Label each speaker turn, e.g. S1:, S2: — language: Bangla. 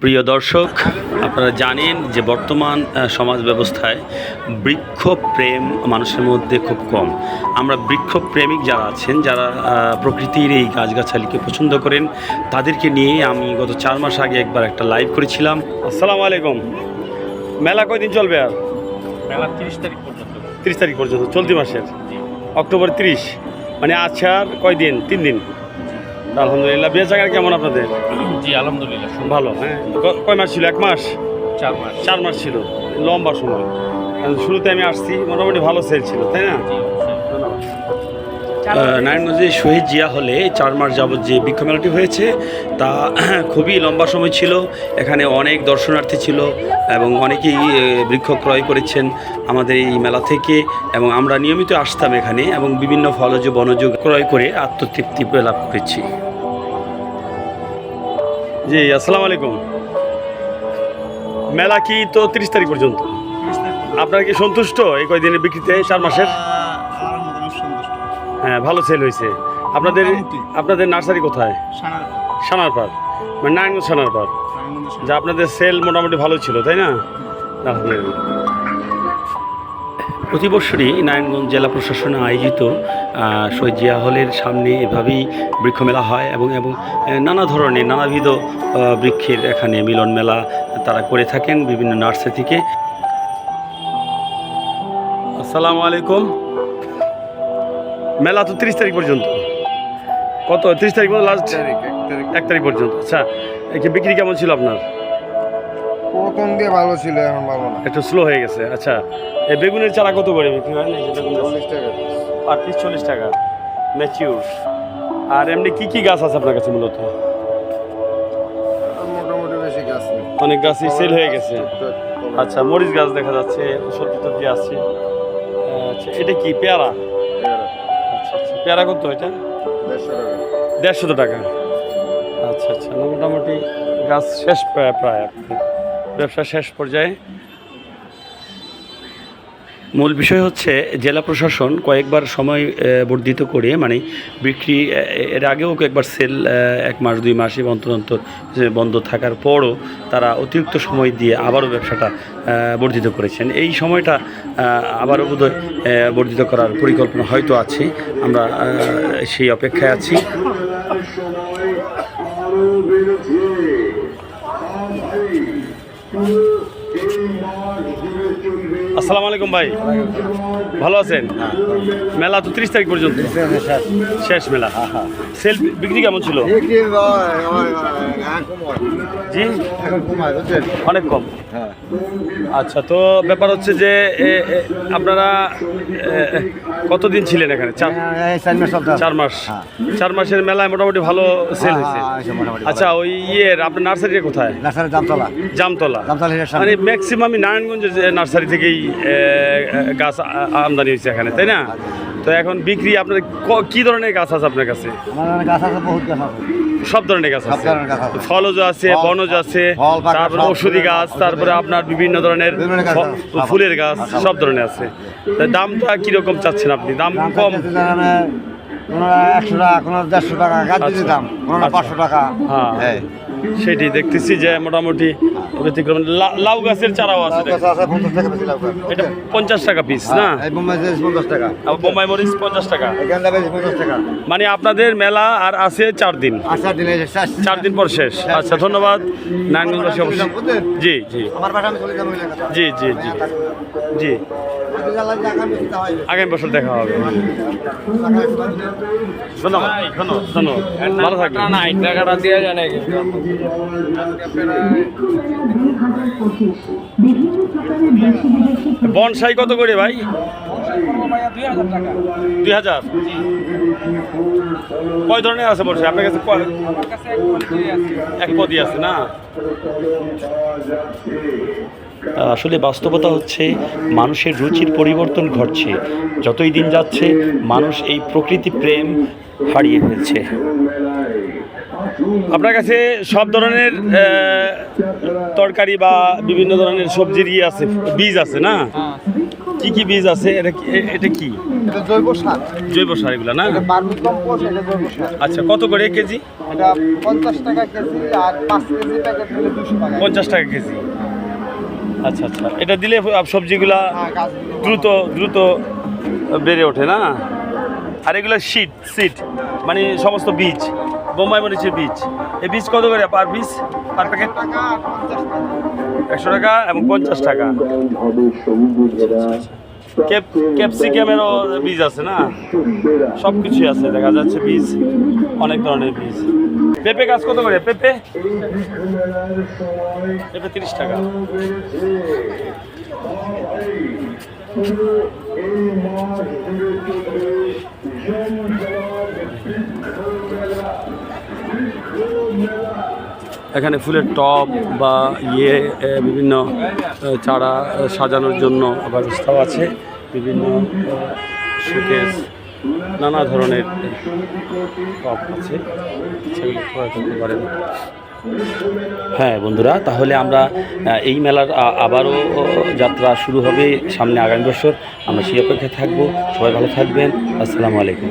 S1: প্রিয় দর্শক আপনারা জানেন যে বর্তমান সমাজ ব্যবস্থায় বৃক্ষ প্রেম মানুষের মধ্যে খুব কম। আমরা বৃক্ষ প্রেমিক যারা আছেন যারা প্রকৃতির এই গাছগাছালিকে পছন্দ করেন তাদেরকে নিয়ে আমি গত চার মাস আগে একবার একটা লাইভ করেছিলাম। আসসালামু আলাইকুম। মেলা কয়দিন চলবে আর?
S2: মেলা তিরিশ তারিখ পর্যন্ত।
S1: তিরিশ তারিখ পর্যন্ত চলতি মাসের? অক্টোবর তিরিশ। মানে আর কয়দিন? তিন দিন? আলহামদুলিল্লাহ। বিয়ে জায়গা কেমন আপনাদের?
S2: জি আলহামদুলিল্লাহ
S1: ভালো হ্যাঁ? কয় মাস ছিল? এক মাস?
S2: চার মাস।
S1: চার মাস ছিল। লম্বা সময়। শুরুতে আমি আসছি মোটামুটি ভালো সেল ছিল তাই না? নারায়ণগঞ্জে শহীদ জিয়া হলে চার মাস যাবৎ যে বৃক্ষ মেলাটি হয়েছে তা খুবই লম্বা সময় ছিল। এখানে অনেক দর্শনার্থী ছিল এবং অনেকেই বৃক্ষ ক্রয় করেছেন আমাদের এই মেলা থেকে এবং আমরা নিয়মিত আসতাম এখানে এবং বিভিন্ন ফলজ বনজ ক্রয় করে আত্মতৃপ্তি লাভ করেছি। জি আসসালামু আলাইকুম। মেলা কি তো তিরিশ তারিখ পর্যন্ত? আপনার কি সন্তুষ্ট এই কয়দিনের বিক্রিতে চার মাসের? হ্যাঁ ভালো সেল হয়েছে। আপনাদের আপনাদের নার্সারি কোথায়?
S3: সানার
S1: সানারপাড়। মানে নারায়ণগঞ্জ সানারপাড়। যা আপনাদের সেল মোটামুটি ভালো ছিল তাই না? আলহামদুলিল্লাহ। প্রতি বছরই নারায়ণগঞ্জ জেলা প্রশাসন আয়োজিত শহীদ জিয়া হলের সামনে এভাবেই বৃক্ষমেলা হয় এবং এবং নানা ধরনের নানাবিধ বৃক্ষের এখানে মিলন মেলা তারা করে থাকেন বিভিন্ন নার্সারি থেকে। আসসালামু আলাইকুম। মেলা তো তিরিশ তারিখ পর্যন্ত। কত? তিরিশ তারিখ পর্যন্ত? লাস্ট? এক তারিখ পর্যন্ত। আচ্ছা বিক্রি কেমন ছিল আপনার?
S3: প্রথম দিয়ে ভালো ছিল এখন ভালো না।
S1: একটু স্লো হয়ে গেছে আচ্ছা। এই বেগুনের চারা কত করে বিক্রি হয়?
S3: চল্লিশ টাকা।
S1: আর পিস চল্লিশ টাকা। ম্যাচিউর আর এমনি কি কি গাছ আছে আপনার কাছে মূলত?
S3: মোটামুটি বেশি গাছ নেই।
S1: অনেক গাছই সেল হয়ে গেছে। আচ্ছা মরিচ গাছ দেখা যাচ্ছে সবজি টবজি আছে আচ্ছা এটা কি পেয়ারা? আচ্ছা আচ্ছা পেয়ারা কত এটা?
S3: দেড়শো টাকা।
S1: আচ্ছা আচ্ছা মোটামুটি গাছ শেষ প্রায় প্রায় আপনার। ব্যবসা শেষ পর্যায়ে। মূল বিষয় হচ্ছে জেলা প্রশাসন কয়েকবার সময় বর্ধিত করে মানে বিক্রি এর আগেও কয়েকবার সেল এক মাস, দুই মাসে অন্তর অন্তর বন্ধ থাকার পরও তারা অতিরিক্ত সময় দিয়ে আবারও ব্যবসাটা বর্ধিত করেছেন। এই সময়টা আবারও বোধহয় বর্ধিত করার পরিকল্পনা হয়তো আছে। আমরা সেই অপেক্ষায় আছি। 嗯。আসসালামু আলাইকুম ভাই। ভালো আছেন? মেলা তো ত্রিশ তারিখ পর্যন্ত। শেষ মেলা। সেল বিক্রি কেমন ছিল? জি? অনেক কম। আচ্ছা তো ব্যাপার হচ্ছে যে আপনারা কতদিন ছিলেন এখানে? চার মাস। চার মাসের মেলায় মোটামুটি ভালো সেল হয়েছে। আচ্ছা ওই ইয়ের আপনার নার্সারিটা কোথায়? জামতলা।
S3: জামতলা। সামনে।
S1: মানে ম্যাক্সিমামই নারায়ণগঞ্জের নার্সারি থেকেই গাছ আমদানি হয়েছে এখানে তাই না? তো এখন বিক্রি আপনার ক- ধরনের গাছ আছে আপনার কাছে? সব ধরনের গাছ আছে। ফলজ আছে বনজ আছে তারপরে ওষুধি গাছ তারপরে আপনার বিভিন্ন ধরনের। ফুলের গাছ
S3: আচ্ছা।
S1: সব ধরনের আছে। দামটা কীরকম চাচ্ছেন আপনি? দাম কম?
S3: কোনো একশো টাকা কোনো দেড়শো টাকা গাছ দাম কোনো
S1: আচ্ছা।
S3: পাঁচশো টাকা।
S1: হ্যাঁ। সেটাই দেখতেছি যে মোটামুটি ব্যতিক্রম লাউ গাছের চারাও আছে। এটা পঞ্চাশ টাকা পিস না?
S3: হ্যাঁ, বোম্বাই টাকা।
S1: বোম্বাই মরিচ পঞ্চাশ টাকা। মানে আপনাদের মেলা আর আছে চার দিন। চার দিন পর শেষ। আচ্ছা ধন্যবাদ।
S3: বুঝলেন?
S1: জি জি। জি জি জি। জি। আগামী বছর দেখা হবে। ধন্যবাদ ধন্যবাদ ধন্যবাদ। ভালো থাকবেন।
S2: টাকাটা দেওয়া যায় না
S1: বনসাই কত করে ভাই? দুই হাজার। কয় ধরনের আছে বনসাই? আপনার কাছে এক পদই আছে না? আসলে বাস্তবতা হচ্ছে মানুষের রুচির পরিবর্তন ঘটছে। যতই দিন যাচ্ছে মানুষ এই প্রকৃতি প্রেম হারিয়ে ফেলছে। আপনার কাছে সব ধরনের তরকারি বা বিভিন্ন ধরনের সবজির ইয়ে আছে বীজ আছে না? কি কি বীজ আছে? এটা কি এটা কি?
S3: জৈব সার।
S1: জৈব সার এগুলো না? আচ্ছা কত করে কেজি?
S3: পঞ্চাশ টাকা কেজি আর পাঁচ কেজি
S1: পঞ্চাশ টাকা কেজি। আচ্ছা আচ্ছা। এটা দিলে সবজিগুলা
S3: হ্যাঁ
S1: দ্রুত দ্রুত বেড়ে ওঠে না? আর এগুলো শীট সিট মানে সমস্ত বীজ বোম্বাই মরিচের বীজ। এই বীজ কত করে পার বীজ পার প্যাকেট? একশো টাকা এবং পঞ্চাশ টাকা। ক্যাপসিকামেরও বীজ আছে না? সব কিছুই আছে, দেখা যাচ্ছে বীজ, অনেক ধরনের বীজ। পেঁপে গাছ কত করে? পেঁপে? পেঁপে তিরিশ টাকা। এখানে ফুলের টব বা ইয়ে বিভিন্ন চারা সাজানোর জন্য ব্যবস্থাও আছে। বিভিন্ন শোকেস, নানা ধরনের টব আছে। পারেন। হ্যাঁ বন্ধুরা, তাহলে আমরা এই মেলার আবারও যাত্রা শুরু হবে সামনে আগামী বছর। আমরা সেই অপেক্ষায় থাকব। সবাই ভালো থাকবেন। আসসালামু আলাইকুম।